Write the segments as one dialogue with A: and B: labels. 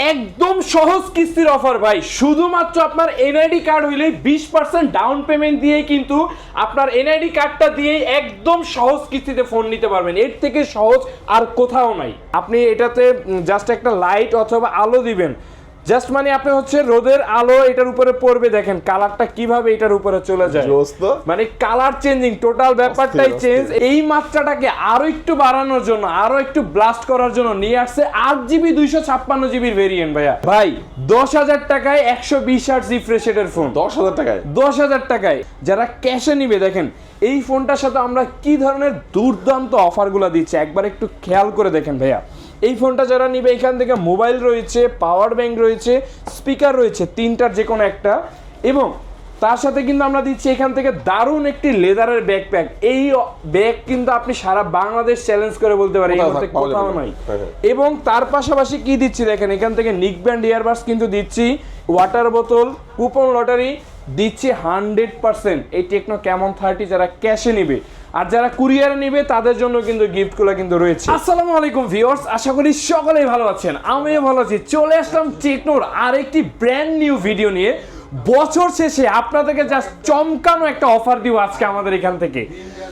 A: একদম সহজ কিস্তির অফার ভাই। শুধুমাত্র আপনার এনআইডি কার্ড হইলে বিশ পার্সেন্ট ডাউন পেমেন্ট দিয়েই কিন্তু আপনার এনআইডি কার্ডটা দিয়ে একদম সহজ কিস্তিতে ফোন নিতে পারবেন। এর থেকে সহজ আর কোথাও নাই। আপনি এটাতে জাস্ট একটা লাইট অথবা আলো দিবেন। জাস্ট মানে আপনি হচ্ছে রোদের আলো এটার উপরে পড়বে দেখেন কালারটা কীভাবে এটার উপরে চলে যায়। মানে কালার চেঞ্জিং টোটাল ব্যাপারটাই চেঞ্জ। এই মাত্রাটাকে আরও একটু বাড়ানোর জন্য আরও একটু ব্লাস্ট করার জন্য নিয়ে আসছে আট জিবি দুইশো ছাপ্পান্ন জিবির ভেরিয়েন্ট ভাইয়া। ভাই। দশ হাজার টাকায় একশো বিশ আট রিফ্রেশ রেটের ফোন
B: দশ হাজার টাকায়?
A: দশ হাজার টাকায়। যারা ক্যাশে নিবে দেখেন এই ফোনটার সাথে আমরা কি ধরনের দুর্দান্ত অফারগুলো দিচ্ছি একবার একটু খেয়াল করে দেখেন ভাইয়া। এই ফোনটা যারা নিবে এখান থেকে মোবাইল রয়েছে পাওয়ার ব্যাংক রয়েছে স্পিকার রয়েছে তিনটার যে কোনো একটা এবং তার সাথে কিন্তু আমরা দিচ্ছি এখান থেকে দারুণ একটি লেদারের ব্যাকপ্যাক এই ব্যাগ কিন্তু আপনি সারা বাংলাদেশ চ্যালেঞ্জ করে বলতে পারেন
B: কোথাও।
A: নাই
B: হ্যাঁ, হ্যাঁ।
A: এবং তার পাশাপাশি কি দিচ্ছি দেখেন এখান থেকে নিক ব্যান্ড ইয়ারবাস কিন্তু দিচ্ছি ওয়াটার বোতল কুপন লটারি দিচ্ছি হান্ড্রেড পার্সেন্ট এই টেকনো কেমন থার্টি যারা ক্যাশে নিবে আর যারা কুরিয়ারে নিবে, তাদের জন্য কিন্তু গিফটগুলো কিন্তু রয়েছে। আসসালামু আলাইকুম ভিউয়ার্স, আশা করি সকলেই ভালো আছেন। আমিও ভালো আছি। চলে আসলাম টেকনোর আরেকটি ব্র্যান্ড নিউ ভিডিও নিয়ে। বছর শেষে আপনাদেরকে জাস্ট চমকানো একটা অফার দিব আজকে আমাদের এখান থেকে।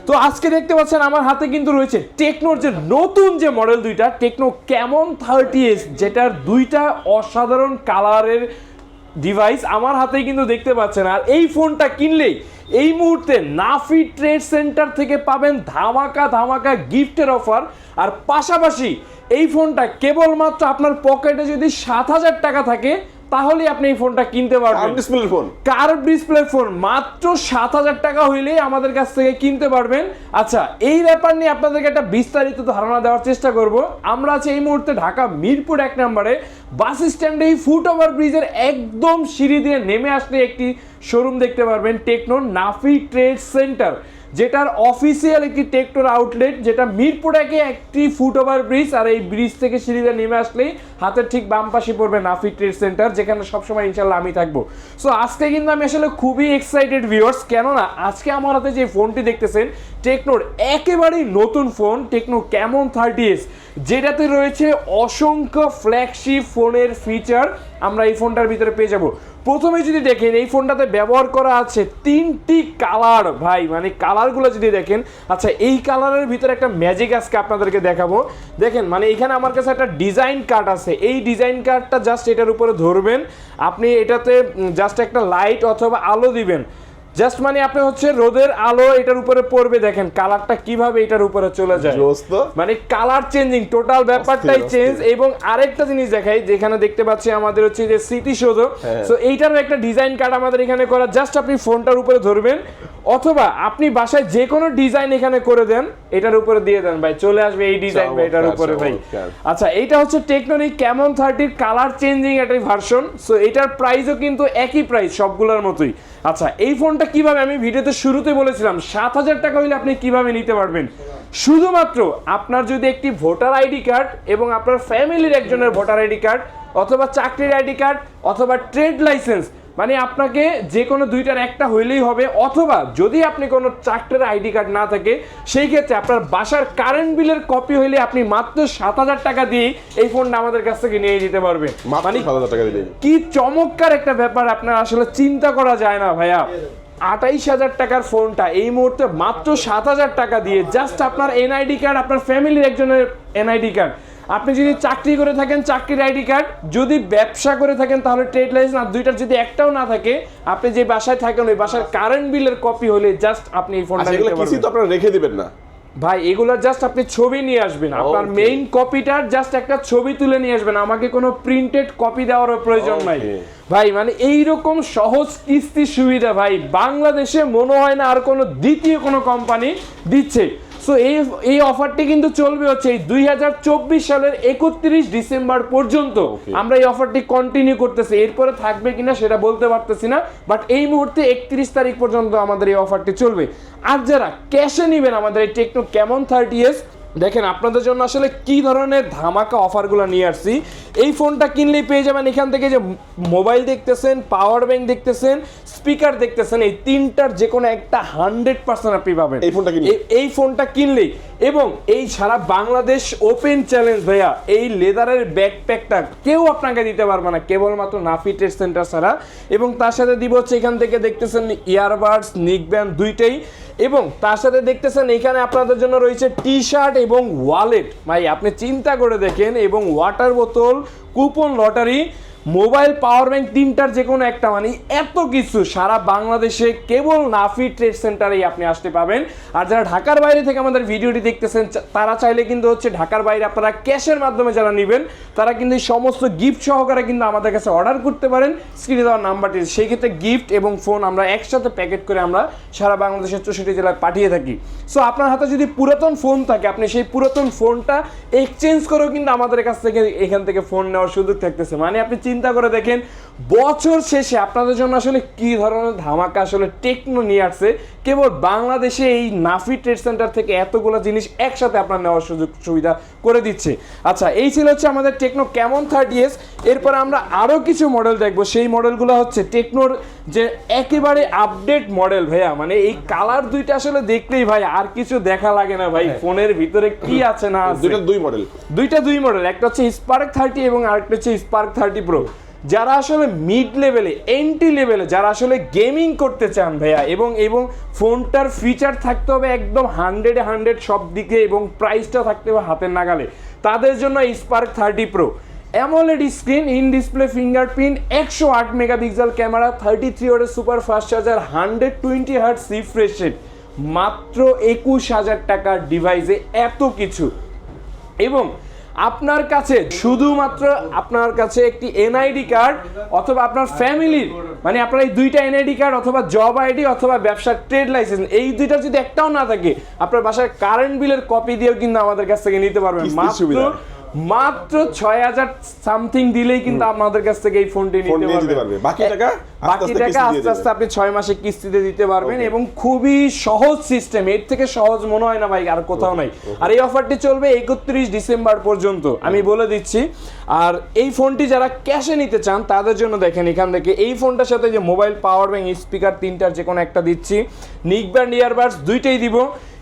A: তো আজকে দেখতে পাচ্ছেন, আমার হাতে কিন্তু রয়েছে টেকনোর যে নতুন যে মডেল দুইটা, টেকনো কেমন থার্টি এস যেটার দুইটা অসাধারণ কালারের ডিভাইস আমার হাতেই কিন্তু দেখতে পাচ্ছেন। আর এই ফোনটা কিনলেই এই মুহূর্তে নাফি ট্রেড সেন্টার থেকে পাবেন ধামাকা ধামাকা গিফটের অফার। আর পাশাপাশি এই ফোনটা কেবলমাত্র আপনার পকেটে যদি সাত হাজার টাকা থাকে তাহলে আপনি এই ফোনটা কিনতে পারবেন।
B: Display phone
A: curve display phone মাত্র সাত হাজার টাকা হইলেই আমাদের কাছ থেকে কিনতে পারবেন। আচ্ছা এই ব্যাপার নিয়ে আপনাদেরকে একটা বিস্তারিত ধারণা দেওয়ার চেষ্টা করব। আমরা আছি এই মুহূর্তে ঢাকা মিরপুর এক নম্বরে। বাস স্ট্যান্ডে এই ফুট ওভার ব্রিজের একদম সিঁড়ি দিয়ে নেমে আসলে একটি শোরুম দেখতে পারবেন টেকনোর নাফি ট্রেড সেন্টার। যেটার অফিসিয়াল একটি টেকটোর আউটলেট যেটা মিরপুরাকে একটি ফুট ওভার ব্রিজ আর এই ব্রিজ থেকে সিঁড়িতে নেমে আসলেই হাতের ঠিক বাম পাশে পড়বে নাফি ট্রেড সেন্টার যেখানে সবসময় ইনশাল্লাহ আমি থাকব। সো আজকে কিন্তু আমি আসলে খুবই এক্সাইটেড ভিউয়ার্স কেননা আজকে আমার হাতে যে ফোনটি দেখতেছেন টেকনোর একেবারেই নতুন phone Tecno Camon thirty S যেটাতে রয়েছে অসংখ্য ফ্ল্যাগশিপ ফোনের ফিচার আমরা এই ফোনটার ভিতরে পেয়ে যাব। প্রথমে যদি দেখেন, এই ফোনটাতে ব্যবহার করা আছে তিনটি কালার, ভাই। মানে কালারগুলো যদি দেখেন আচ্ছা এই কালারের ভিতরে একটা ম্যাজিক আজকে আপনাদেরকে দেখাবো। দেখেন মানে এখানে আমার কাছে একটা ডিজাইন কার্ড আছে। এই ডিজাইন কার্ডটা জাস্ট এটার উপরে ধরবেন। আপনি এটাতে জাস্ট একটা লাইট অথবা আলো দিবেন। জাস্ট মানে আপনি হচ্ছে রোদের আলো এটার উপরে পড়বে দেখেন কালারটা কীভাবে এটার উপরে চলে যায়। মানে কালার চেঞ্জিং টোটাল ব্যাপারটাই চেঞ্জ। এবং আরেকটা জিনিস দেখাই যেখানে দেখতে পাচ্ছি আমাদের হচ্ছে যে স্মৃতিসৌধ।
B: হ্যাঁ।
A: সো এইটারও একটা ডিজাইন কার্ড আমাদের এখানে করা। জাস্ট আপনি ফোনটার উপরে ধরবেন অথবা আপনি বাসায় যে কোনো ডিজাইন এখানে করে দেন এটার উপরে দিয়ে দেন। ভাই চলে আসবে এই ডিজাইন ভাই এটার উপরে ভাই। আচ্ছা এইটা হচ্ছে টেকনোনিক ক্যামন থার্টির কালার চেঞ্জিং একটা ভার্সন সো এটার প্রাইসও কিন্তু একই প্রাইস সবগুলোর মতোই। আচ্ছা এই ফোনটা কীভাবে? আমি ভিডিওতে শুরুতে বলেছিলাম, সাত হাজার টাকা হইলে আপনি কীভাবে নিতে পারবেন? শুধুমাত্র আপনার যদি একটি ভোটার আইডি কার্ড এবং আপনার ফ্যামিলির একজনের ভোটার আইডি কার্ড অথবা চাকরির আইডি কার্ড অথবা ট্রেড লাইসেন্স মানে আপনাকে যে কোনো দুইটার একটা হইলেই হবে অথবা যদি আপনি কোনো চাকরির আইডি কার্ড না থাকে সেই ক্ষেত্রে আপনার বাসার কারেন্ট বিলের কপি হইলে আপনি মাত্র সাত হাজার টাকা দিয়ে এই ফোনটা আমাদের কাছ থেকে নিয়ে যেতে পারবেন। মানে
B: সাত হাজার টাকা দিলেই।
A: কি চমৎকার একটা ব্যাপার আপনার আসলে চিন্তা করা যায় না ভাইয়া। আটাইশ হাজার টাকার ফোনটা এই মুহূর্তে মাত্র সাত হাজার টাকা দিয়ে জাস্ট আপনার এনআইডি কার্ড আপনার ফ্যামিলির একজনের এনআইডি কার্ড আপনি যদি চাকরি করে থাকেন চাকরির আইডি কার্ড যদি ব্যবসা করে থাকেন তাহলে ট্রেড লাইসেন্স আর দুইটার যদি একটাও না থাকে আপনি যে বাসায় থাকেন ওই বাসার কারেন্ট বিলের কপি হলে জাস্ট আপনি এই ফোনটা
B: আচ্ছা
A: নিতে
B: কিছু
A: পারবেন।
B: তো আপনারা রেখে দিবেন না।
A: ভাই এগুলোর জাস্ট আপনি ছবি নিয়ে আসবেন। আপনার মেইন কপিটার জাস্ট একটা ছবি তুলে নিয়ে আসবেন। আমাকে কোনো প্রিন্টেড কপি দেওয়ারও প্রয়োজন নাই. ভাই মানে এই রকম সহজ কিস্তি সুবিধা ভাই বাংলাদেশে মনে হয় না আর কোনো দ্বিতীয় কোনো কোম্পানি দিচ্ছে। সো এই এই অফারটি কিন্তু চলবে হচ্ছে এই দুই হাজার চব্বিশ সালের একত্রিশ ডিসেম্বর পর্যন্ত। আমরা এই অফারটি কন্টিনিউ করতেছি। এরপরে থাকবে কিনা সেটা বলতে পারতেছি না বাট এই মুহূর্তে একত্রিশ তারিখ পর্যন্ত আমাদের এই অফারটি চলবে। আর যারা ক্যাশে নেবেন আমাদের এই টেকনো কেমন থার্টি এস দেখেন আপনাদের জন্য আসলে কি ধরনের ধামাকা অফারগুলো নিয়ে আসছি। এই ফোনটা কিনলেই পেয়ে যাবেন এখান থেকে যে মোবাইল দেখতেছেন পাওয়ার ব্যাংক দেখতেছেন স্পিকার দেখতেছেন এই তিনটার যে কোনো একটা হান্ড্রেড পার্সেন্ট আপনি পাবেন।
B: এই ফোনটা কিনলে?
A: এই ফোনটা কিনলেই। এবং এই সারা বাংলাদেশ ওপেন চ্যালেঞ্জ ভাইয়া এই লেদারের ব্যাকপ্যাকটা কেউ আপনাকে দিতে পারবে না কেবলমাত্র নাফি ট্রেড সেন্টার ছাড়া। এবং তার সাথে দিব হচ্ছে এখান থেকে দেখতেছেন ইয়ারবাডস নিক ব্যান্ড দুইটাই। এবং তার সাথে দেখতেছেন এখানে আপনাদের জন্য রয়েছে টি শার্ট এবং ওয়ালেট। ভাই, আপনি চিন্তা করে দেখেন এবং ওয়াটার বোতল, coupon lottery mobile power bank তিনটার যে কোনো একটা মানে এত কিছু সারা বাংলাদেশে কেবল নাফি ট্রেড সেন্টারেই আপনি আসতে পাবেন। আর যারা ঢাকার বাইরে থেকে আমাদের ভিডিওটি দেখতেছেন তারা চাইলে কিন্তু হচ্ছে ঢাকার বাইরে আপনারা ক্যাশের মাধ্যমে যারা নেবেন, তারা কিন্তু এই সমস্ত গিফট সহকারে কিন্তু আমাদের কাছে অর্ডার করতে পারেন। স্ক্রিনে দেওয়ার নাম্বারটি সেই ক্ষেত্রে গিফট এবং ফোন আমরা একসাথে প্যাকেট করে আমরা সারা বাংলাদেশের চৌষট্টি জেলায় পাঠিয়ে থাকি। সো আপনার হাতে যদি পুরাতন ফোন থাকে, আপনি সেই পুরাতন ফোনটা এক্সচেঞ্জ করেও কিন্তু আমাদের কাছ থেকে এখান থেকে ফোন নেওয়ার সুযোগ থাকতেছে। মানে আপনি চিন্তা করে দেখেন, বছর শেষে আপনাদের জন্য আসলে কি ধরনের ধামাকা আসলে টেকনো নিয়ে আসছে কেবল বাংলাদেশে এই নাফি ট্রেড সেন্টার থেকে এতগুলো জিনিস একসাথে আপনার নেওয়ার সুযোগ সুবিধা করে দিচ্ছে। আচ্ছা এই ছিল হচ্ছে আমাদের টেকনো কেমন থার্টি এস এরপর আমরা আরও কিছু মডেল দেখব। সেই মডেলগুলো হচ্ছে টেকনোর যে একেবারে আপডেট মডেল ভাইয়া। মানে এই কালার দুইটা আসলে দেখলেই ভাই আর কিছু দেখা লাগে না ভাই। ফোনের ভিতরে কি আছে না
B: দুইটা দুই মডেল
A: দুইটা দুই মডেল একটা হচ্ছে স্পার্ক থার্টি এবং আরেকটা হচ্ছে স্পার্ক থার্টি প্রো যারা আসলে মিড লেভেলে এন্ট্রি লেভেলে যারা আসলে গেমিং করতে চান ভাইয়া, এবং এবং ফোনটার ফিচার থাকতে হবে একদম হান্ড্রেডে হান্ড্রেড সব দিকে এবং প্রাইসটা থাকতে হবে হাতের নাগালে। তাদের জন্য Spark thirty pro AMOLED screen in display fingerprint একশো আট মেগাপিক্সেল ক্যামেরা থার্টি থ্রি ওয়াটের super fast charger hundred twenty hertz refresh মাত্র একুশ হাজার টাকার ডিভাইসে এত কিছু। এবং আপনার কাছে শুধুমাত্র আপনার কাছে একটি এনআইডি কার্ড অথবা আপনার ফ্যামিলির মানে আপনার এই দুইটা এনআইডি কার্ড অথবা জব আইডি অথবা ব্যবসার ট্রেড লাইসেন্স এই দুইটা যদি একটাও না থাকে আপনার বাসায় কারেন্ট বিলের কপি দিয়েও কিন্তু আমাদের কাছ থেকে নিতে পারবেন মাত্র
B: সুবিধা।
A: মাত্র ছয় হাজার সামথিং দিলেই কিন্তু আমাদের কাছ থেকে এই ফোনটি নিতে
B: পারবে। বাকি টাকা
A: বাকি টাকা আস্তে আস্তে আপনি ছয় মাসে কিস্তিতে দিতে পারবেন এবং খুবই সহজ সিস্টেম এর থেকে সহজ মনে হয় না ভাই আর কোথাও নাই। আর এই অফারটি চলবে একত্রিশ ডিসেম্বর পর্যন্ত। আমি বলে দিচ্ছি। আর এই ফোনটি যারা ক্যাশে নিতে চান তাদের জন্য দেখেন এখান থেকে এই ফোনটার সাথে যে মোবাইল পাওয়ার ব্যাংক স্পিকার তিনটার যে কোনো একটা দিচ্ছি। নিক ব্যান্ড ইয়ারবাডস দুইটাই দিব।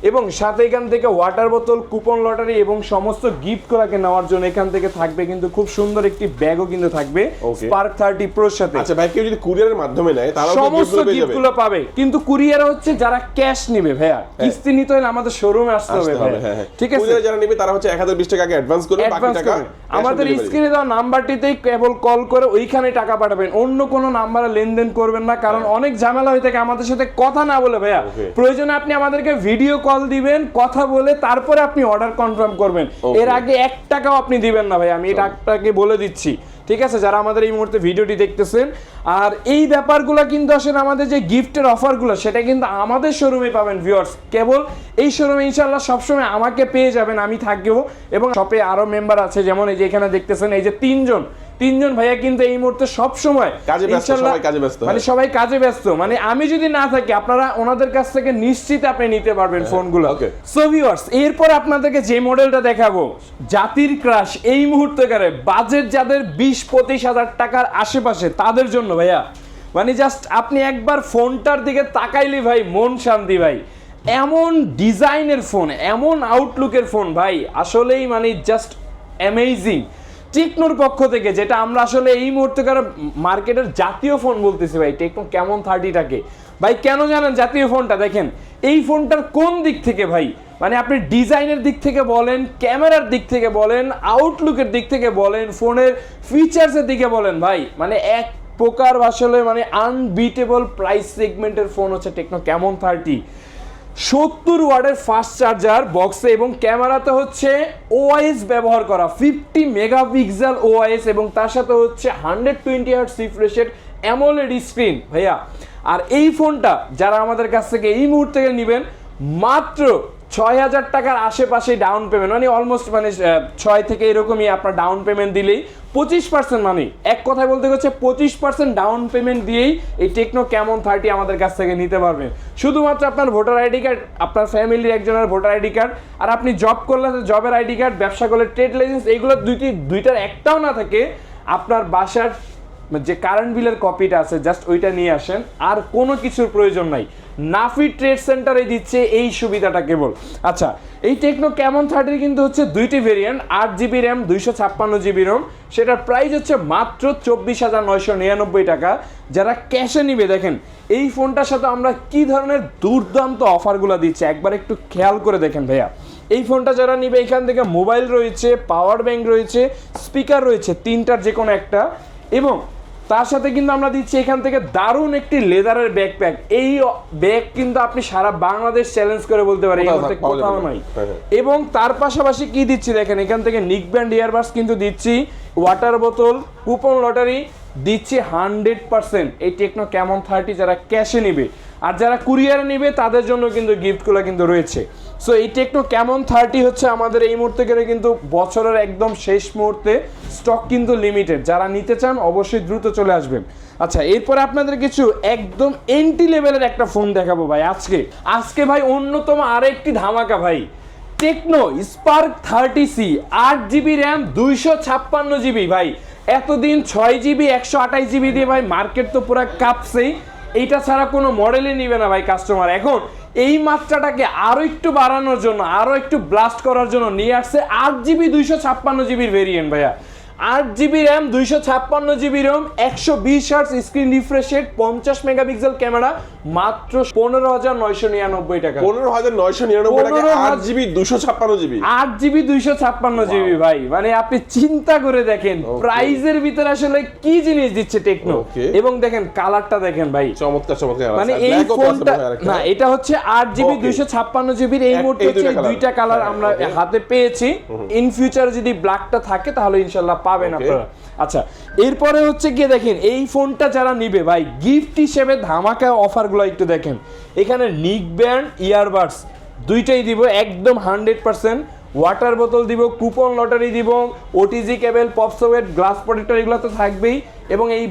A: এবং সাথে এখান থেকে ওয়াটার বোতল কুপন লটারি এবং সমস্ত গিফট গুলাকে নেওয়ার জন্য এখান থেকে থাকবে কিন্তু খুব সুন্দর একটি ব্যাগও কিন্তু থাকবে স্পার্ক থার্টি প্রোর সাথে।
B: আচ্ছা ভাই কেউ যদি কুরিয়ারের মাধ্যমে নেয় তারাও
A: সমস্ত
B: gift গুলো পেয়ে
A: গিফটগুলো পাবে। কিন্তু কুরিয়ার হচ্ছে যারা ক্যাশ নিবে ভাইয়া। কিস্তি নিতে হলে আমাদের শোরুমে আসতে হবে
B: হ্যাঁ, হ্যাঁ।
A: ঠিক আছে?
B: কুরিয়ারে যারা নেবে তারা হচ্ছে এক হাজার বিশ টাকা আগে অ্যাডভান্স করবে বাকি টাকা
A: আমাদের। স্ক্রিনে দেওয়া নাম্বারটিতেই কেবল কল করে ওইখানে টাকা পাঠাবেন। অন্য কোনো নাম্বারে লেনদেন করবেন না কারণ অনেক ঝামেলা হয়ে থাকে আমাদের সাথে কথা না বলে ভাইয়া। প্রয়োজনে আপনি আমাদেরকে ভিডিও কল দিবেন কথা বলে তারপরে আপনি অর্ডার কনফার্ম করবেন। এর আগে এক টাকাও আপনি দিবেন না ভাই আমি এটা আপনাকে বলে দিচ্ছি। ঠিক আছে যারা আমাদের এই মুহূর্তে ভিডিওটি দেখতেছেন আর এই ব্যাপারগুলো কিন্তু আসলে আমাদের যে গিফটের অফারগুলো সেটা কিন্তু আমাদের শোরুমে পাবেন ভিউয়ার্স কেবল এই শোরুমে ইনশাল্লাহ সবসময় আমাকে পেয়ে যাবেন আমি থাকব। এবং শপে আরও মেম্বার আছে যেমন এই যে এখানে দেখতেছেন এই যে তিনজন। তিনজন ভাইয়া কিন্তু এই মুহূর্তে সব সময়
B: কাজে ব্যস্ত, সবাই কাজে ব্যস্ত,
A: মানে
B: হ্যাঁ।
A: সবাই কাজে ব্যস্ত। মানে আমি যদি না থাকি আপনারা ওনাদের কাছ থেকে নিশ্চিত আপনি নিতে পারবেন ফোনগুলো।
B: okay.
A: সো ভিউয়ার্স এরপর আপনাদেরকে যে মডেলটা দেখাবো জাতির ক্রাশ এই মুহূর্তকারে বাজেট যাদের বিশ পঁচিশ হাজার টাকার আশেপাশে তাদের জন্য ভাইয়া। মানে জাস্ট আপনি একবার ফোনটার দিকে তাকাইলি ভাই মন শান্তি ভাই। এমন ডিজাইনের ফোন এমন আউটলুকের ফোন ভাই আসলেই মানে জাস্ট অ্যামেজিং টেকনোর পক্ষ থেকে, যেটা আমরা আসলে এই মুহূর্তকার মার্কেটের জাতীয় ফোন বলতেছি ভাই, টেকনো কেমন থার্টিটাকে ভাই, কেন জানেন জাতীয় ফোনটা? দেখেন, এই ফোনটার কোন দিক থেকে ভাই? মানে আপনি ডিজাইনের দিক থেকে বলেন, ক্যামেরার দিক থেকে বলেন আউটলুকের দিক থেকে বলেন, ফোনের ফিচার্সের দিকে বলেন, ভাই মানে এক প্রকার আসলে মানে আনবিটেবল প্রাইস সেগমেন্টের ফোন হচ্ছে টেকনো কেমন থার্টি সত্তর ওয়ার্ডের ফাস্ট চার্জার বক্সে এবং ক্যামেরাতে হচ্ছে ওআইএস ব্যবহার করা ফিফটি মেগাপিক্সেল ওআইএস এবং তার সাথে হচ্ছে হান্ড্রেড টোয়েন্টি হার্ট রিফ্রেশের অ্যামোলেড স্ক্রিন ভাইয়া। আর এই ফোনটা যারা আমাদের কাছ থেকে এই মুহূর্তে নেবেন, মাত্র ছয় হাজার টাকার আশেপাশে ডাউন পেমেন্ট মানে অলমোস্ট মানে ছয় থেকে এরকমই আপনার ডাউন পেমেন্ট দিলেই পঁচিশ পার্সেন্ট মানে এক কথায় বলতে হচ্ছে পঁচিশ পার্সেন্ট ডাউন পেমেন্ট দিয়েই এই টেকনো কেমন থার্টি আমাদের কাছ থেকে নিতে পারবেন। শুধুমাত্র আপনার ভোটার আইডি কার্ড আপনার ফ্যামিলির একজনের ভোটার আইডি কার্ড আর আপনি জব করলে জবের আইডি কার্ড ব্যবসা করলে ট্রেড লাইসেন্স এইগুলো দুইটি, দুইটার একটাও না থাকে, আপনার বাসার যে কারেন্ট বিলের কপিটা আছে জাস্ট ওইটা নিয়ে আসেন, আর কোনো কিছুর প্রয়োজন নাই। নাফি ট্রেড সেন্টারে দিচ্ছে এই সুবিধাটা কেবল। আচ্ছা এই টেকনো কেমন থার্টির কিন্তু হচ্ছে দুইটি ভেরিয়েন্ট আট জিবি র্যাম দুইশো ছাপ্পান্ন জিবি রোম সেটার প্রাইস হচ্ছে মাত্র চব্বিশ হাজার নয়শো নিরানব্বই টাকা। যারা ক্যাশে নিবে, দেখেন, এই ফোনটার সাথে আমরা কি ধরনের দুর্দান্ত অফারগুলো দিচ্ছে, একবার একটু খেয়াল করে দেখেন ভাইয়া। এই ফোনটা যারা নিবে, এখান থেকে মোবাইল রয়েছে পাওয়ার ব্যাংক রয়েছে স্পিকার রয়েছে, তিনটার যে কোনো একটা। এবং তার সাথে কিন্তু আমরা দিচ্ছি এখান থেকে দারুণ একটি লেদারের ব্যাকপ্যাক এই ব্যাগ কিন্তু আপনি সারা বাংলাদেশ চ্যালেঞ্জ করে বলতে পারেন
B: কোথাও।
A: নাই
B: হ্যাঁ, হ্যাঁ।
A: এবং তার পাশাপাশি কি দিচ্ছি দেখেন এখান থেকে নিক ব্যান্ড ইয়ারবাস কিন্তু দিচ্ছি ওয়াটার বোতল কুপন লটারি দিচ্ছি হান্ড্রেড পার্সেন্ট এই টেকনো কেমন থার্টি যারা ক্যাশে নিবে আর যারা কুরিয়ারে নিবে, তাদের জন্য কিন্তু গিফটগুলো কিন্তু রয়েছে। সো এই টেকনো কেমন থার্টি হচ্ছে আমাদের এই মুহূর্তে গেলে কিন্তু বছরের একদম শেষ মুহূর্তে স্টক কিন্তু লিমিটেড যারা নিতে চান, অবশ্যই দ্রুত চলে আসবেন। আচ্ছা এরপরে আপনাদের কিছু একদম এন্টি লেভেলের একটা ফোন দেখাবো ভাই, আজকে। আজকে ভাই অন্যতম আরেকটি ধামাকা ভাই। টেকনো স্পার্ক থার্টি সি আট জিবি র্যাম দুইশো ছাপ্পান্ন জিবি ভাই, এতদিন ছয় জিবি একশো আঠাশ জিবি দিয়ে ভাই মার্কেট তো পুরো কাঁপছেই। এইটা ছাড়া কোনো মডেলই নিবে না ভাই কাস্টমার এখন এই মাত্রাটাকে আরও একটু বাড়ানোর জন্য আরও একটু ব্লাস্ট করার জন্য নিয়ে আসছে আট জিবি দুইশো ছাপ্পান্ন জিবির ভেরিয়েন্ট ভাইয়া। আট জিবি র্যাম দুইশো ছাপ্পান্ন জিবি রোম একশো বিশ হার্স স্ক্রিন রিফ্রেশ রেট পঞ্চাশ মেগাপিক্সেল ক্যামেরা মাত্র পনেরো হাজার নয়শো নিরানব্বই টাকা।
B: পনেরো হাজার নয়শো নিরানব্বই টাকা
A: 15,000
B: আট জিবি দুশো ছাপ্পান্ন জিবি
A: আট জিবি দুইশো ছাপ্পান্ন জিবি ভাই। মানে আপনি চিন্তা করে দেখেন. প্রাইজের ভিতরে আসলে কি জিনিস দিচ্ছে টেকনো. এবং দেখেন কালারটা দেখেন ভাই।
B: চমৎকার চমৎকার
A: মানে। এই ফোনটা। না এটা হচ্ছে আট জিবি দুইশো ছাপ্পান্ন জিবির এই মুহূর্তে হচ্ছে।
B: দুইটা
A: কালার।
B: হ্যাঁ,
A: আমরা হাতে পেয়েছি। ইন ফিউচার যদি ব্ল্যাকটা থাকে তাহলে ইনশাল্লাহ পাবেন আপনারা। আচ্ছা এরপরে হচ্ছে গিয়ে দেখেন এই ফোনটা যারা নিবে ভাই গিফট হিসেবে ধামাকা অফারগুলো একটু দেখেন। এখানে নিক ব্যান্ড ইয়ারবাডস দুইটাই দিব একদম হান্ড্রেড পার্সেন্ট ওয়াটার বোতল দিব কুপন লটারি দিব OTG cable popsocket glass protector এগুলো তো থাকবেই। এবং এই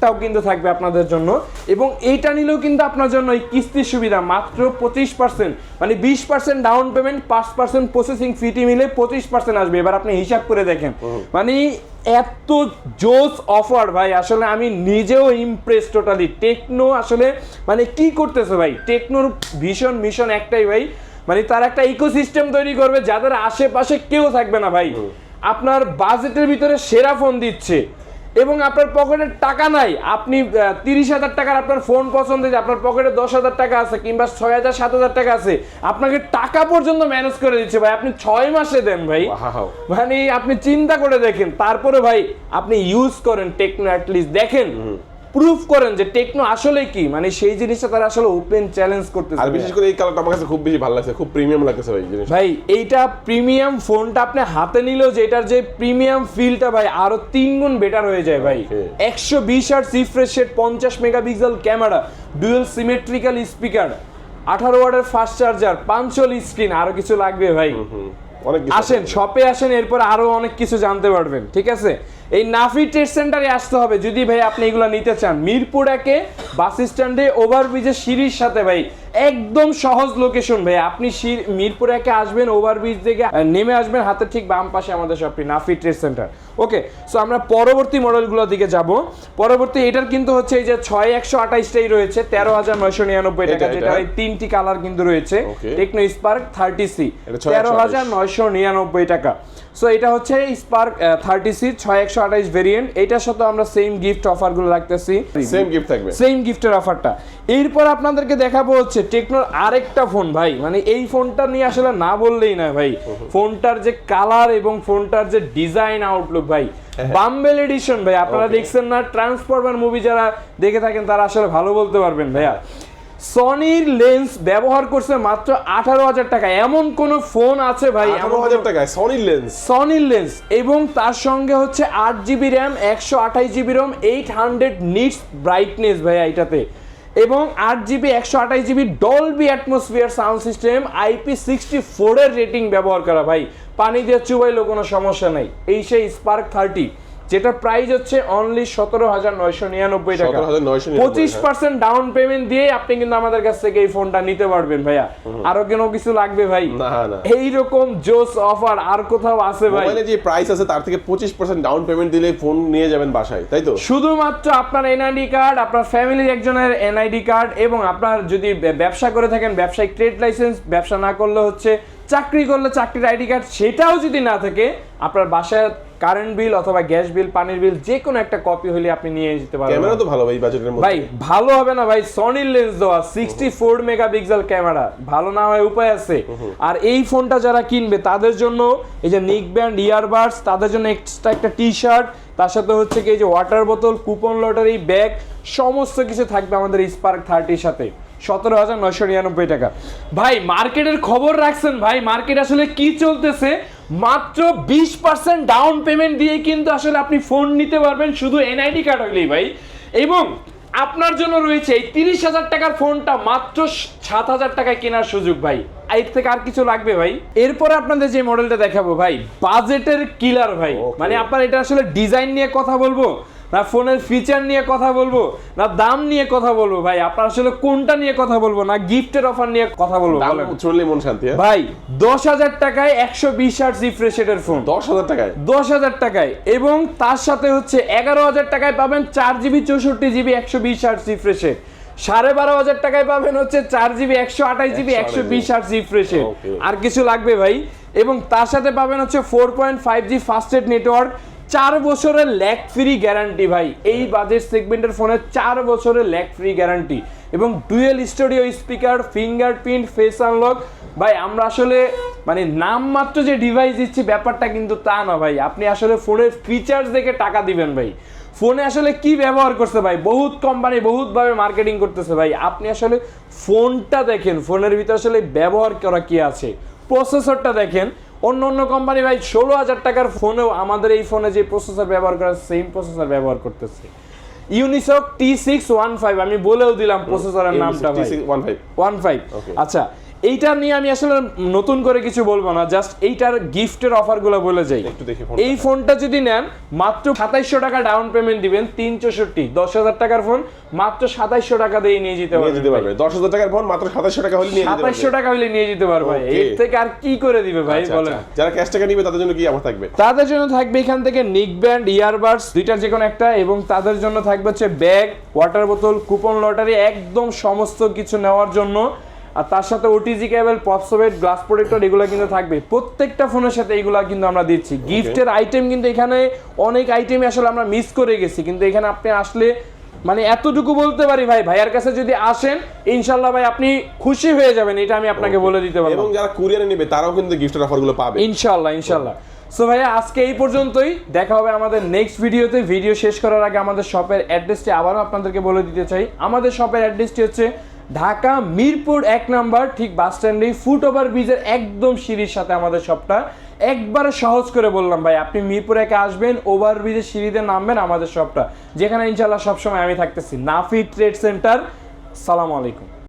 A: ব্যাগটাও কিন্তু থাকবে আপনাদের জন্য। এবং এইটা নিলেও কিন্তু আপনার জন্য এই কিস্তির সুবিধা। মাত্র পঁচিশ পার্সেন্ট মানে বিশ পার্সেন্ট ডাউন পেমেন্ট পাঁচ পার্সেন্ট প্রসেসিং ফিটি মিলে পঁচিশ পার্সেন্ট আসবে। এবার আপনি হিসাব করে দেখেন। মানে এত জোস অফার ভাই আসলে আমি নিজেও ইমপ্রেস টোটালি টেকনো আসলে মানে কি করতেছে ভাই? টেকনোর ভীষণ মিশন একটাই ভাই। মানে তার একটা ইকোসিস্টেম তৈরি করবে যাদের আশেপাশে কেউ থাকবে না ভাই। আপনার বাজেটের ভিতরে সেরা ফোন দিচ্ছে। এবং আপনার পকেটে টাকা নাই আপনি তিরিশ হাজার টাকার আপনার ফোন পছন্দ হয়েছে আপনার পকেটে দশ হাজার টাকা আছে কিংবা ছয় হাজার সাত হাজার টাকা আছে আপনাকে টাকা পর্যন্ত ম্যানেজ করে দিচ্ছে ভাই। আপনি ছয় মাসে দেন ভাই। মানে আপনি চিন্তা করে দেখেন তারপরে ভাই আপনি ইউজ করেন টেকনো অ্যাটলিস্ট দেখেন প্রুফ করেন যে টেকনো আসলে কি? মানে সেই জিনিসটা তারা আসলে ওপেন চ্যালেঞ্জ করতেছে
B: আর বিশেষ করে এই কালারটা আমার কাছে খুব বেশি ভালো লাগছে খুব প্রিমিয়াম লাগছে ভাই জিনিস
A: ভাই এইটা প্রিমিয়াম ফোনটা আপনি হাতে নিলেও যে এটার যে প্রিমিয়াম ফিলটা ভাই আরও তিন গুণ বেটার হয়ে যায় ভাই. একশো বিশ আর রিফ্রেশ রেট পঞ্চাশ megapixel camera dual symmetrical speaker আঠারো ওয়ার্ডের ফাস্ট চার্জার পাঁচশোল স্ক্রিন আরও কিছু লাগবে ভাই। আসেন শপে আসেন এরপর আরও অনেক কিছু জানতে পারবেন ঠিক আছে? এই নাফি ট্রেড সেন্টারে আসতে হবে যদি ভাই আপনি এগুলো নিতে চান। মিরপুর একে বাস স্ট্যান্ডে ওভারব্রিজের সিঁড়ির সাথে ভাই একদম সহজ লোকেশন ভাই। আপনি মিরপুর একে আসবেন ওভারব্রিজ থেকে নেমে আসবেন হাতে ঠিক বাম পাশে আমাদের শপটি Nafi trade centre okay so আমরা পরবর্তী মডেলগুলোর দিকে যাব পরবর্তী এটার কিন্তু হচ্ছে এই যে ছয় একশো আঠাইশটাই রয়েছে তেরো হাজার নয়শো নিরানব্বই টাকা। যেটা এই তিনটি কালার কিন্তু রয়েছে. টেকনো স্পার্ক থার্টি সি তেরো হাজার নয়শো নিরানব্বই টাকা সো এটা হচ্ছে স্পার্ক থার্টি সি ছয় একশো আঠাইশ ভেরিয়েন্ট এটার সাথে আমরা সেম গিফট অফারগুলো রাখতেছি।
B: সেম গিফট থাকবে।
A: সেম গিফটের অফারটা এরপর আপনাদেরকে দেখাবো হচ্ছে টেকনোর আরেকটা ফোন ভাই। মানে এই ফোনটা নিয়ে আসলে না বললেই না ভাই। ফোনটার যে কালার এবং ফোনটার যে ডিজাইন আউটলুক ভাই। বাম্বেল এডিশন ভাই। আপনারা দেখছেন না ট্রান্সফরমার মুভি যারা দেখে থাকেন তারা আসলে ভালো বলতে পারবেন ভাইয়া। সনির লেন্স ব্যবহার করছে মাত্র আঠারো হাজার টাকা। এমন কোন ফোন আছে ভাই
B: আঠারো হাজার টাকায় সনি লেন্স
A: সনির লেন্স এবং তার সঙ্গে হচ্ছে আট জিবি র্যাম একশো আঠাশ GB ROM eight hundred nits brightness ভাইয়া এটাতে এবং আট জিবি একশো আঠাশ GB Dolby atmosphere sound system IP sixty ফোরের রেটিং ব্যবহার করা ভাই। পানি দিয়ে চুবাইলেও কোনো সমস্যা নাই। এই সেই স্পার্ক থার্টি যেটা প্রাইস হচ্ছে অনলি সতেরো হাজার নয়শো নিরানব্বই টাকা। পঁচিশ
B: হ্যাঁ।
A: পার্সেন্ট ডাউন পেমেন্ট দিয়ে আপনি কিন্তু আমাদের কাছ থেকে এই ফোনটা নিতে পারবেন ভাইয়া। আরও কোনো কিছু লাগবে ভাই? এইরকম জোস অফার আর কোথাও আছে ভাই?
B: যে প্রাইস আছে তার থেকে পঁচিশ পার্সেন্ট ডাউন পেমেন্ট দিলে ফোন নিয়ে যাবেন বাসায় তাই তো?
A: শুধুমাত্র আপনার এনআইডি কার্ড আপনার ফ্যামিলির একজনের এনআইডি কার্ড এবং আপনার যদি ব্যবসা করে থাকেন ব্যবসায়িক ট্রেড লাইসেন্স ব্যবসা না করলে হচ্ছে চাকরি করলে চাকরির আইডি কার্ড সেটাও যদি না থাকে আপনার বাসায় কারেন্ট বিল অথবা গ্যাস বিল পানির বিল যে কোনো একটা কপি হলে আপনি নিয়ে যেতে পারবেন।
B: ক্যামেরা তো ভালো ভাই বাজেটের মধ্যে।
A: ভাই ভালো হবে না ভাই সনির লেন্স দেওয়া সিক্সটি ফোর মেগাপিক্সেল ক্যামেরা ভালো না হয় উপায় আছে। আর এই ফোনটা যারা কিনবে তাদের জন্য এই যে নিক ব্যান্ড ইয়ারবাডস তাদের জন্য এক্সট্রা একটা টি শার্ট তার সাথে হচ্ছে কি এই যে ওয়াটার বোতল কুপন লটারি ব্যাগ সমস্ত কিছু থাকবে আমাদের স্পার্ক থার্টির সাথে। সতেরো হাজার নয়শো নিরানব্বই টাকা। ভাই মার্কেটের খবর রাখছেন ভাই মার্কেট আসলে কি চলতেছে? মাত্র বিশ পার্সেন্ট ডাউন পেমেন্ট দিয়ে কিন্তু আসলে আপনি ফোন নিতে পারবেন শুধু এনআইডি কার্ড হইলেই ভাই। এবং আপনার জন্য রয়েছে এই তিরিশ হাজার টাকার ফোনটা মাত্র সাত হাজার টাকায় কেনার সুযোগ ভাই। এর থেকে আর কিছু লাগবে ভাই? এরপরে আপনাদের যে মডেলটা দেখাবো ভাই বাজেটের কিলার ভাই। মানে আপনার এটা আসলে ডিজাইন নিয়ে কথা বলব। না ফোনের ফিচার নিয়ে কথা বলব না দাম নিয়ে কথা বলব ভাই। আপনার আসলে কোনটা নিয়ে কথা বলব না গিফটের অফার নিয়ে কথা বলব
B: শুনলে মন শান্তি হ্যাঁ?
A: ভাই দশ হাজার টাকায় একশো বিশ আট রিফ্রেশের ফোন
B: দশ হাজার টাকায়?
A: দশ হাজার টাকায়। এবং তার সাথে হচ্ছে এগারো হাজার টাকায় পাবেন চার জিবি চৌষট্টি জিবি একশো বিশ আট রিফ্রেশের সাড়ে বারো হাজার টাকায় পাবেন হচ্ছে চার জিবি একশো আঠাশ জিবি একশো বিশ আট রিফ্রেশের. আর কিছু লাগবে ভাই? এবং তার সাথে পাবেন হচ্ছে four point five G fastest network চার বছরের ল্যাক ফ্রি গ্যারান্টি ভাই। এই বাজেট সেগমেন্টের ফোনে চার বছরের ল্যাক ফ্রি গ্যারান্টি। এবং dual studio speaker fingerprint face unlock ভাই, আমরা আসলে মানে নামমাত্র যে ডিভাইস দিচ্ছি, ব্যাপারটা কিন্তু তা না ভাই। আপনি আসলে ফোনের ফিচার্স দেখে টাকা দিবেন ভাই। ফোনে আসলে কি ব্যবহার করছে ভাই? বহুত কোম্পানি বহুতভাবে মার্কেটিং করতেছে ভাই। আপনি আসলে ফোনটা দেখেন ফোনের ভিতরে আসলে ব্যবহার করা কি আছে? প্রসেসরটা দেখেন। অন্য অন্য কোম্পানি ভাই ষোলো হাজার টাকার ফোনেও আমাদের এই ফোনে যে প্রসেসর ব্যবহার করা সেম প্রসেসর ব্যবহার করতেছে। Unisoc T six one five আমি বলেও দিলাম প্রসেসরের নামটা
B: ওয়ান ফাইভ
A: ওয়ান ফাইভ. আচ্ছা এইটা নিয়ে আমি আসলে নতুন করে কিছু বলব না জাস্ট এইটার গিফটের অফারগুলো বলে যাই।
B: একটু দেখি
A: এই ফোনটা যদি নেন মাত্র সাতাইশশো টাকা ডাউন পেমেন্ট দিবেন তিন চৌষট্টি দশ হাজার টাকার ফোন মাত্র সাতাইশশো টাকা দিয়ে নিয়ে যেতে
B: পারবে। দশ হাজার টাকার ফোন মাত্র সাতাশশো টাকা হলে
A: সাতাইশশো টাকা হলে নিয়ে যেতে পারবে. এর থেকে আর কি করে দিবে ভাই
B: আচ্ছা,
A: বলেন।
B: আচ্ছা। যারা ক্যাশ টাকা নিবে তাদের জন্য কি আমার থাকবে?
A: তাদের জন্য থাকবে এখান থেকে নিক ব্যান্ড ইয়ারবাডস দুইটার যে কোনো একটা এবং তাদের জন্য থাকবে হচ্ছে ব্যাগ ওয়াটার বোতল কুপন লটারি একদম সমস্ত কিছু নেওয়ার জন্য আর তার সাথে OTG cable popsocket glass protector এগুলো কিন্তু থাকবে। প্রত্যেকটা ফোনের সাথে এগুলো কিন্তু আমরা দিচ্ছি। গিফটের আইটেম কিন্তু এখানে অনেক আইটেমই আসলে আমরা মিস করে গেছি। কিন্তু এখানে আপনি আসলে মানে এতটুকু বলতে পারি ভাই ভাইয়ার কাছে যদি আসেন ইনশাল্লাহ ভাই আপনি খুশি হয়ে যাবেন এটা আমি আপনাকে বলে দিতে পারব।
B: এবং যারা কুরিয়ারে নেবে তারাও কিন্তু গিফটের অফারগুলো পাবে।
A: ইনশাল্লাহ ইনশাল্লাহ সো ভাইয়া আজকে এই পর্যন্তই। দেখা হবে আমাদের নেক্সট ভিডিওতে ভিডিও শেষ করার আগে আমাদের শপের অ্যাড্রেসটি আবারও আপনাদেরকে বলে দিতে চাই। আমাদের শপের অ্যাড্রেসটি হচ্ছে ঢাকা, মিরপুর এক নাম্বার, ঠিক বাস স্ট্যান্ডেই ফুট ওভার ব্রিজের একদম সিঁড়ির সাথে আমাদের শপটা একবার সহজ করে বললাম ভাই, আপনি মিরপুর একে আসবেন, ওভার ব্রিজের সিঁড়িতে নামবেন আমাদের শপটা যেখানে ইনশাল্লাহ সবসময় আমি থাকতেছি। নাফি ট্রেড সেন্টার, সালাম আলাইকুম।